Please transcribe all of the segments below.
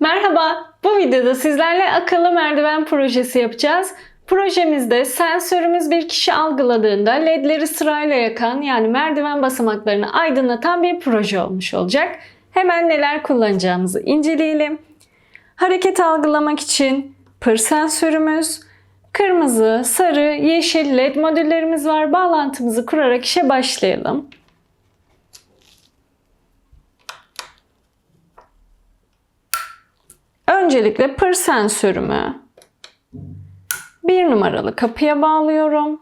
Merhaba, bu videoda sizlerle akıllı merdiven projesi yapacağız. Projemizde sensörümüz bir kişi algıladığında ledleri sırayla yakan yani merdiven basamaklarını aydınlatan bir proje olmuş olacak. Hemen neler kullanacağımızı inceleyelim. Hareket algılamak için pır sensörümüz, kırmızı, sarı, yeşil led modüllerimiz var. Bağlantımızı kurarak işe başlayalım. Öncelikle pır sensörümü bir numaralı kapıya bağlıyorum.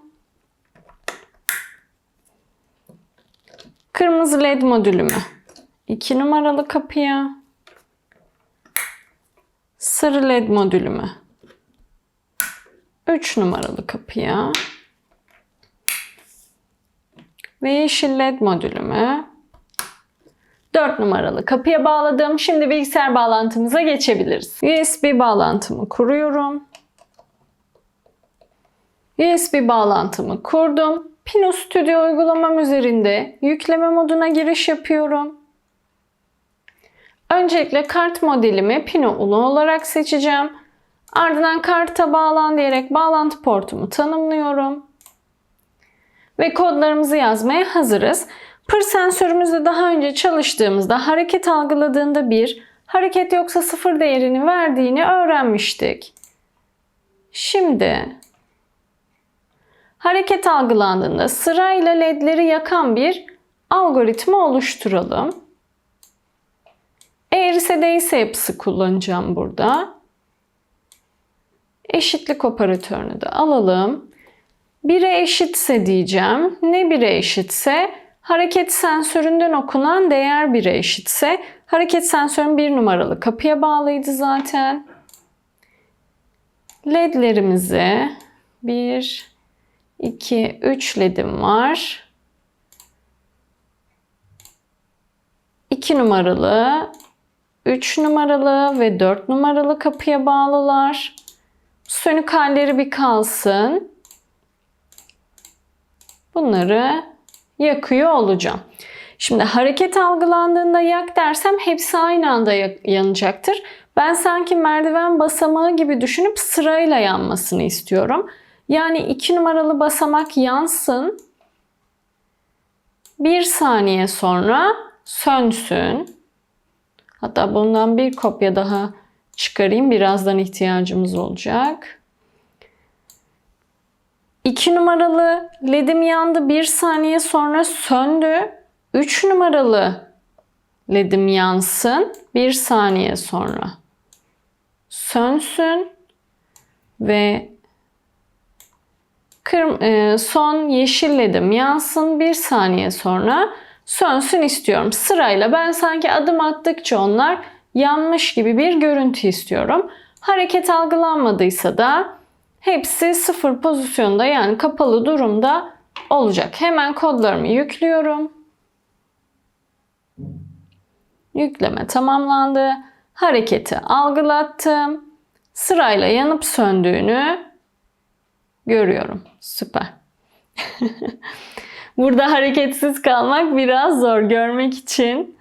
Kırmızı led modülümü 2 numaralı kapıya. Sarı led modülümü 3 numaralı kapıya. Ve yeşil led modülümü 4 numaralı kapıya bağladım. Şimdi bilgisayar bağlantımıza geçebiliriz. USB bağlantımı kuruyorum. USB bağlantımı kurdum. Pino Studio uygulamam üzerinde yükleme moduna giriş yapıyorum. Öncelikle kart modelimi Pino Uno olarak seçeceğim. Ardından karta bağlan diyerek bağlantı portumu tanımlıyorum. Ve kodlarımızı yazmaya hazırız. Pır sensörümüzde daha önce çalıştığımızda hareket algıladığında bir, hareket yoksa sıfır değerini verdiğini öğrenmiştik. Şimdi hareket algılandığında sırayla ledleri yakan bir algoritma oluşturalım. Eğrisi değilse yapısı kullanacağım burada. Eşitlik operatörünü de alalım. 1'e eşitse diyeceğim. Ne 1'e eşitse hareket sensöründen okunan değer 1'e eşitse hareket sensörün 1 numaralı kapıya bağlıydı zaten. LED'lerimizi 1, 2, 3 LED'im var. 2 numaralı, 3 numaralı ve 4 numaralı kapıya bağlılar. Sönük halleri bir kalsın. Bunları yakıyor olacağım. Şimdi hareket algılandığında yak dersem hepsi aynı anda yanacaktır. Ben sanki merdiven basamağı gibi düşünüp sırayla yanmasını istiyorum. Yani 2 numaralı basamak yansın. Bir saniye sonra sönsün. Hatta bundan bir kopya daha çıkarayım. Birazdan ihtiyacımız olacak. 2 numaralı ledim yandı. Bir saniye sonra söndü. 3 numaralı ledim yansın. Bir saniye sonra sönsün. Ve e, son yeşil ledim yansın. Bir saniye sonra sönsün istiyorum. Sırayla ben sanki adım attıkça onlar yanmış gibi bir görüntü istiyorum. Hareket algılanmadıysa da hepsi sıfır pozisyonda yani kapalı durumda olacak. Hemen kodlarımı yüklüyorum. Yükleme tamamlandı. Hareketi algılattım. Sırayla yanıp söndüğünü görüyorum. Süper. Burada hareketsiz kalmak biraz zor görmek için.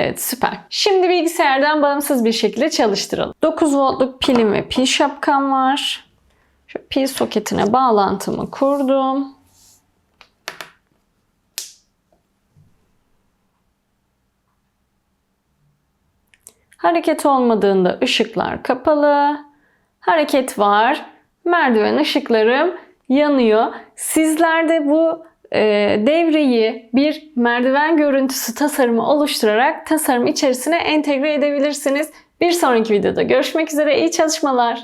Evet süper. Şimdi bilgisayardan bağımsız bir şekilde çalıştıralım. 9 voltluk pilim ve pil şapkam var. Şu pil soketine bağlantımı kurdum. Hareket olmadığında ışıklar kapalı. Hareket var. Merdiven ışıklarım yanıyor. Sizler de bu devreyi bir merdiven görüntüsü tasarımı oluşturarak tasarım içerisine entegre edebilirsiniz. Bir sonraki videoda görüşmek üzere. İyi çalışmalar.